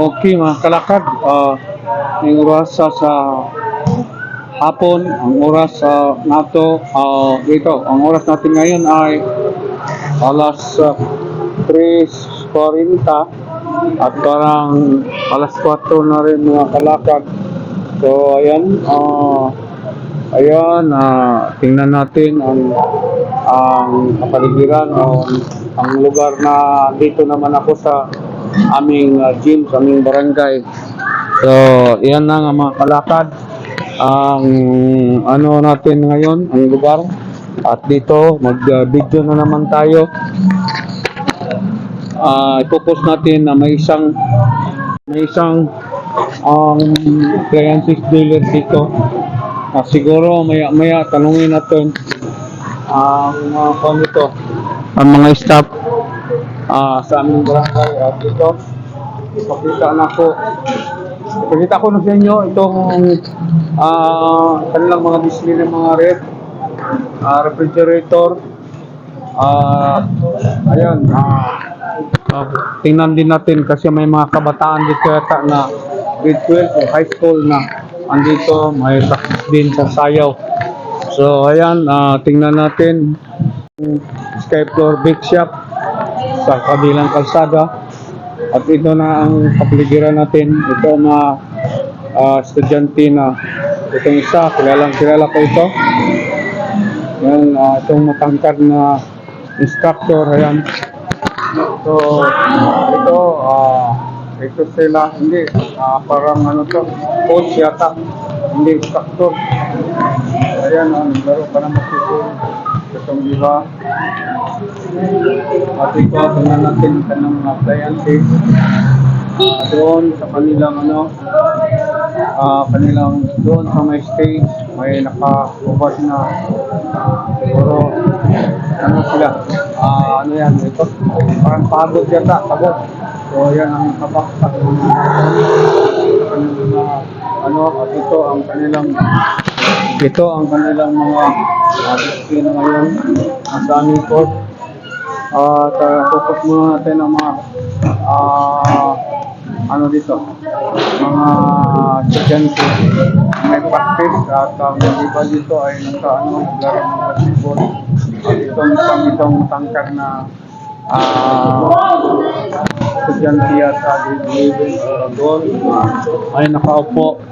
Okay mga kalakad, uh, yung oras sa, sa hapon, ang oras sa nato, ah, dito, ang oras natin ngayon ay alas uh, 3.40 at parang alas 4 na rin mga kalakad. So ayan, ah, ayan, ah, tingnan natin ang ang kapaligiran o ang lugar na dito naman ako sa aming uh, gym, sa aming barangay. So, yan na nga mga kalakad. Ang ano natin ngayon, ang lugar. At dito, mag-video na naman tayo. Ah, ipopost natin na may isang may isang ang appliances dealer dito. Ah, siguro maya maya tanungin natin ang mga uh, nito ang mga staff ah, sa aming barangay at dito. Ipakita na ko ipakita ko na sa inyo itong ah, kanilang mga display ng mga ref ah, refrigerator. At ayan ah, ah, tingnan din natin kasi may mga kabataan dito yata na grade 12 o high school na andito may practice din sa sayaw. So ayan, ah, tingnan natin. Yung Sky Floor Bake Shop sa kabilang kalsada. At ito na ang kapaligiran natin. Ito na ah, estudyante na itong isa, kilalang kilala ko ito. Yan, ah, itong matangkad na instructor, ayan. So, ito, ah, ito sila, hindi, ah, parang ano to, coach yata, hindi instructor. Ayan, ang laro pa naman siguro. Itong diba. At ito, tingnan natin ang kanilang mga appliances. Ah, doon sa kanilang ano, ah, kanilang doon sa may stage, may naka-cover na siguro ano sila, ah, ano yan, ito, parang pagod yata, pagod. So, yan ang kabaksak ng mga ano, at ito ang kanilang ito ang kanilang mga uh, na ngayon sa aming court. At uh, focus muna natin ang mga ah, ano dito, mga estudyante may practice at ang iba dito ay nasa ano, naglaro ng basketball. At itong isang itong tangkad na ah estudyante uh, living uh, doon ay nakaupo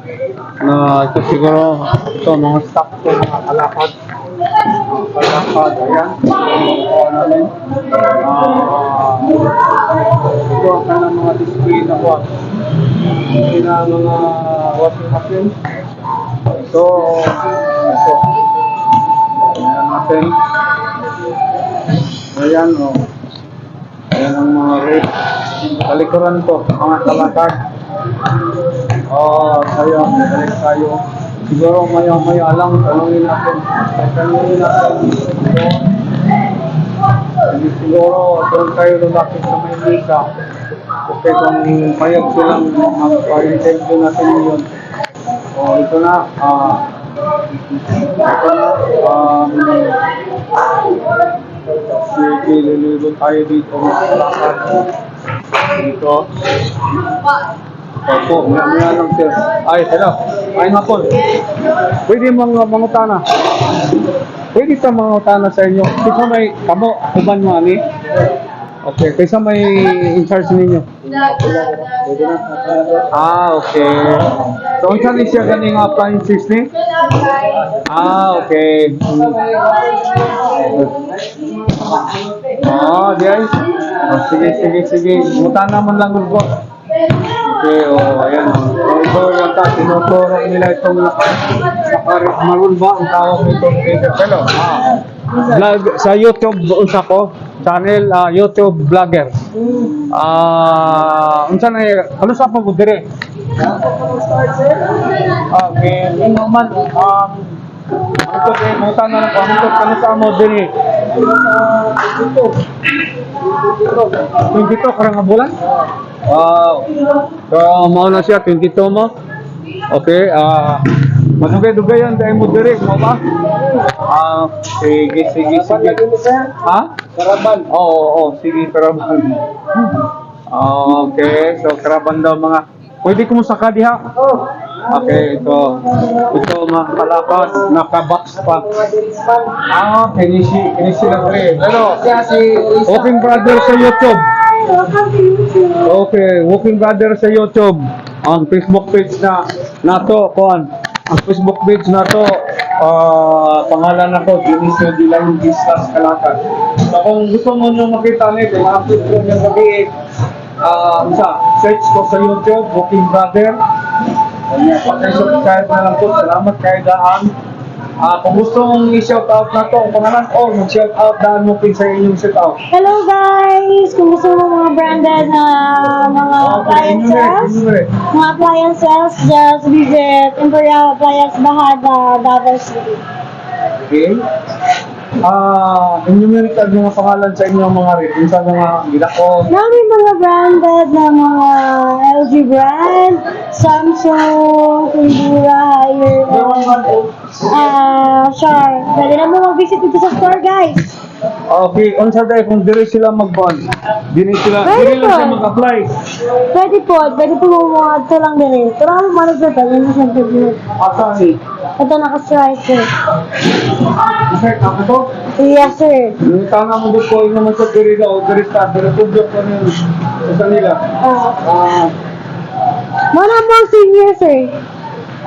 na ito siguro. Ito mga staff ko mga kalakad kalakad ayan ito namin Ah, ito ang kanang mga display na display na mga washing machine ito ito ayan natin ayan o ayan ang mga rate talikuran ko mga kalakad Oh, tayo, balik tayo. Siguro maya maya lang, tanungin natin. Tanungin natin. Hindi siguro, doon tayo lumapit sa Maynila. Kasi kung payag silang mag-interview natin yun. Oh, ito na. Ah, ito na. Um, sige, lilibo tayo dito. Makalakad. Dito. Opo, may may lang sir. Ay, hello. Ay, hapon. Pwede mga mangutana. Pwede ka mangutana sa inyo. Kaysa may kamo, kuban mo ani. Okay, kaysa may in charge ninyo. Ah, okay. So, unsa ni siya ganing appliances ni? Ah, okay. Ah, diay. Oh, sige, sige, sige. Mutana man lang ko. Okay, oh, ayan. So, ito yata, tinuturo nila itong naka, naka, maroon ba ang tawag nito? Hello. Ah. Vlog sa YouTube unsa ko channel ah, YouTube vlogger. Ah, unsa na ano sa po dire? Okay, ino man um ito din mo na lang kung ito kano sa mo dire. Ito. Ito karang nga bulan? Wow. So, mao na siya 22 mo. Okay, ah Madugay-dugayan dahil mo direct mo ba? Ah, sige, sige, sige. Ha? Karaban. Oo, oo, oo, sige, karaban. Okay, so karaban daw mga... Pwede ko mo saka diha? Okay, ito. Ito mga kalakad, naka-box pa. Ah, kinisi, kinisi lang rin. Pero, Walking Brother sa YouTube. Okay, Walking Brother sa YouTube. Ang Facebook page na nato, kuan. Ang Facebook page na to, ah, pangalan ako, Dionisio Dilan Gislas Kalakad. So kung gusto mo nyo makita nito, ma-upload ko yung gabi, ah, isa, search ko sa YouTube, Walking Brother. Ayan, Pag-subscribe na lang po. Salamat kay Daan. Ah, kung gusto mong i-shout out na to, ang pangalan ko, mag-shout out, daan mo pin sa inyong shout out. Hello guys! Kung gusto mo mga branded na mga appliances, mga appliances, just visit Imperial Appliance Bahada, Davao City. Okay? Ah, enumerate ang mga pangalan sa inyong mga rin. Yung sa mga gilakon. Marami mga branded na mga LG brand, Samsung, Kundura, Haier, ah, Sharp. Pwede na mo mag-visit dito sa store guys. Okay, unsa dahil kung diri sila mag-bond. Diri sila, diri Pwede lang po. sila mag-apply. Pwede po, pwede po mo mga ito lang din eh. Pero ano manager pa, yun sa interview. Asa ni? Ito naka-striker. Sir, ako to? Yes sir. Yung tanga mo dito, yung naman sa diri daw, diri sa, diri ko na yun. Sa nila. Ah, Ah, Mana mo senior sir.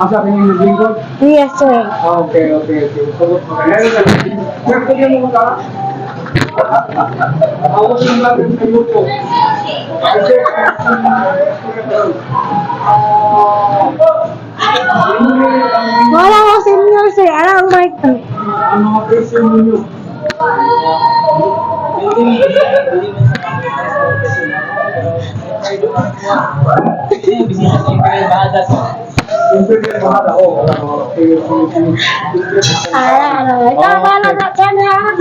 Asa kanyang naglingkod? Yes sir. Ah, okay, okay, okay. Mo. Ngayon lang. Sir, kanya mo ka? Ako yung natin sa YouTube. Kasi, Wala mo senior sir. Ano ang mic to? ang mga presyo ninyo. Yung. Ah, ano. Ah, okay. na.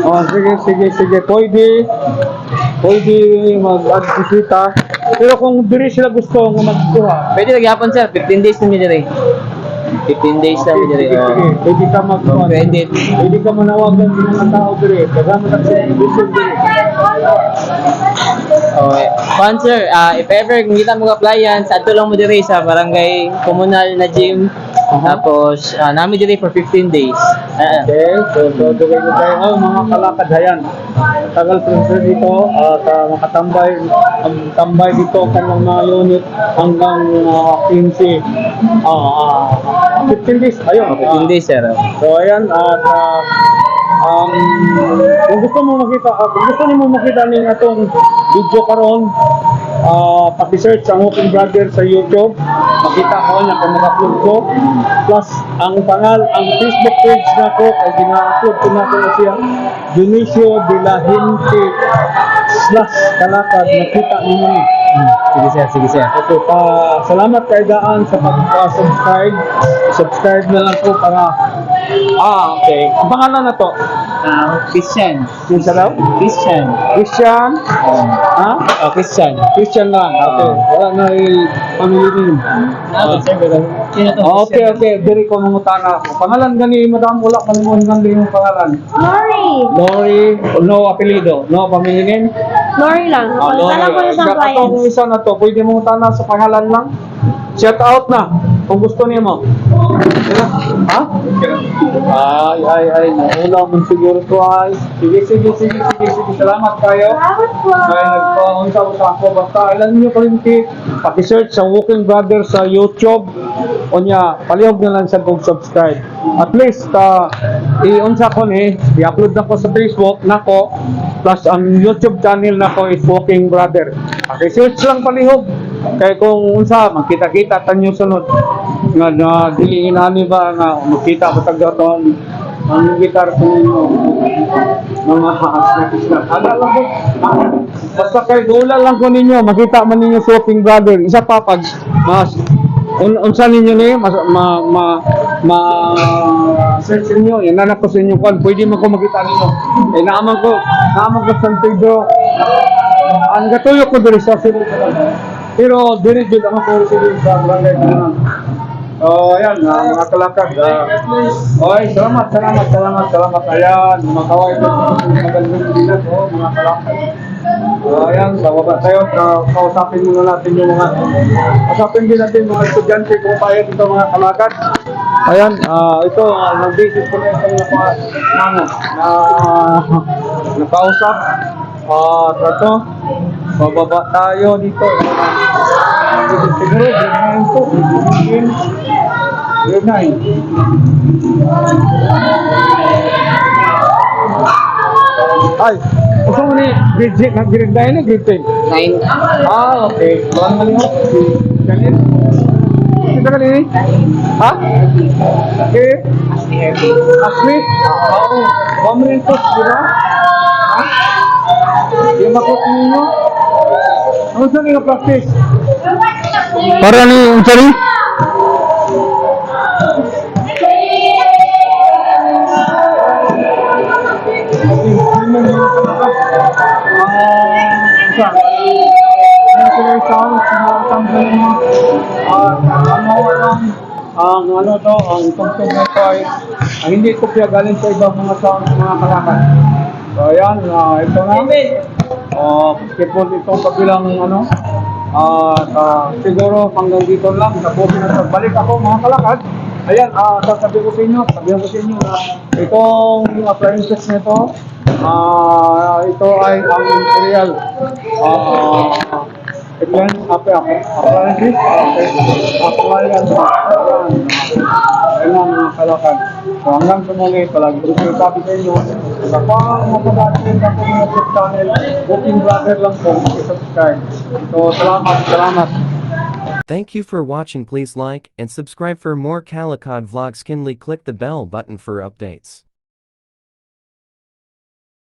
Oh, sige, sige, sige. Pwede, pwede mag-advisita. Pero kung diri sila gusto nga magkuha, Pwede nagyapon sir, 15 days na mi dire. 15 days na mi dire. sige, sige. Pwede ka mag Oh, pwede. Pwede ka manawagan sa mga tao diri. Kasama na gusto diri. Okay. Fun sir, ah, if ever kung kita mo appliance, adto lang mo dire sa barangay komunal na gym. Tapos ah, nami dire for 15 days. Ah, Okay, so so dugay na tayo. Oh, mga kalakad hayan. Tagal pa dito uh, makatambay ang tambay dito kanyang mga unit hanggang uh, 15 ah ah, 15 days ayun 15 days sir. So ayan at ah, um, kung gusto mo makita ah, kung gusto niyo makita ning atong video karon ah paki-search ang Open Brother sa YouTube. Makita ko na kung mag-upload ko. Plus ang pangal ang Facebook page na ko ay gina-upload ko na ko siya. Dionisio de la Gente slash kalakad nakita ninyo ni Sige sir, sige sir. Okay, pa salamat kay Daan sa pag-subscribe. Subscribe na lang po para Ah, okay. Ang pangalan na to? Ah, Christian. Yung sa daw? Christian. Christian? Ha? Oh, Christian. Christian lang. Okay. Wala na yung family name. Ah? Ah, okay, okay. Diri ko mangutana. Pangalan gani, madam, wala kalimutan din yung pangalan. Lori! Lori, no apelido, no family name. Lori lang. Ah, Lori. Sana po yung sa Katong isa na to, pwede mong tana sa pangalan lang. Shout out na, kung gusto niya mo. Diba? Ha? Ay, ay, ay, naula mo siguro to ay. Sige, sige, sige, sige, sige. Salamat kayo. Salamat po. Kaya nagpaunsa ko sa ako. Basta alam niyo kalimti, paki-search sa Walking Brother sa YouTube. O niya, palihog na lang sa kong subscribe. At least, uh, i-unsa ko ni, i-upload na ko sa Facebook nako plus ang YouTube channel nako is Walking Brother. Paki-search lang palihog. Kaya kung unsa, magkita-kita tanyo sunod. Nga na, diliin ani ba nga, magkita ko tagaton ang gitar ninyo mga na ada lang ko basta kay dula lang ko ninyo makita man ninyo Walking Brother. Isa pa pag mas un, unsa ninyo ni mas, ma ma ma search ninyo yan na ko sa inyo kan pwede man ko makita ninyo. Eh naaman ko naaman ko San Pedro ang gatuyo ko diri sa Cebu pero jud ang ako diri sa barangay Kunan. Oh, ayan, ah, mga kalakad. Uh, okay, salamat, salamat, salamat, salamat. Ayan, mga kaway ko. Magandang oh, mga kalakad. So, ayan, bababa tayo. So, kausapin muna natin yung mga, kausapin din natin mga estudyante kung paano dito mga kalakad. Ayan, ah, ito, uh, nag-visit ko na itong napa, ano, na, nakausap. Ah, uh, ito, bababa tayo dito. Siguro, 9 to, grade 9. Ay, gusto mo ni grade 8 na grade 9 na grade 10? 9. Ah, okay. Buwan mo niyo? Ganit? Kita ka din? Ha? Okay. Asli? Oo. Buwan mo rin to, di ba? Ha? Yung makot ninyo? Ano sa nga practice? Para ni, sorry? ang ano to, ang tungtong nito ay ang hindi kopya galing sa ibang mga sound mga kalakan. So ayan, ah, ito na. Uh, basketball itong kabilang ano. Ah, ah, siguro hanggang dito lang. Tapos na balik ako mga kalakad. Ayan, ah, sasabi ko sa inyo, sabihan ko sa inyo na itong appliances nito, ah, ito ay ang imperial. Ah, Appliance. Appliance, ayan. Ayan mga. So hanggang sa muli, palagi sa inyo, sa pang sa YouTube channel, Booking Brother lang po, subscribe. So salamat, salamat. Thank you for watching please like and subscribe for more Calicod vlogs kindly click the bell button for updates.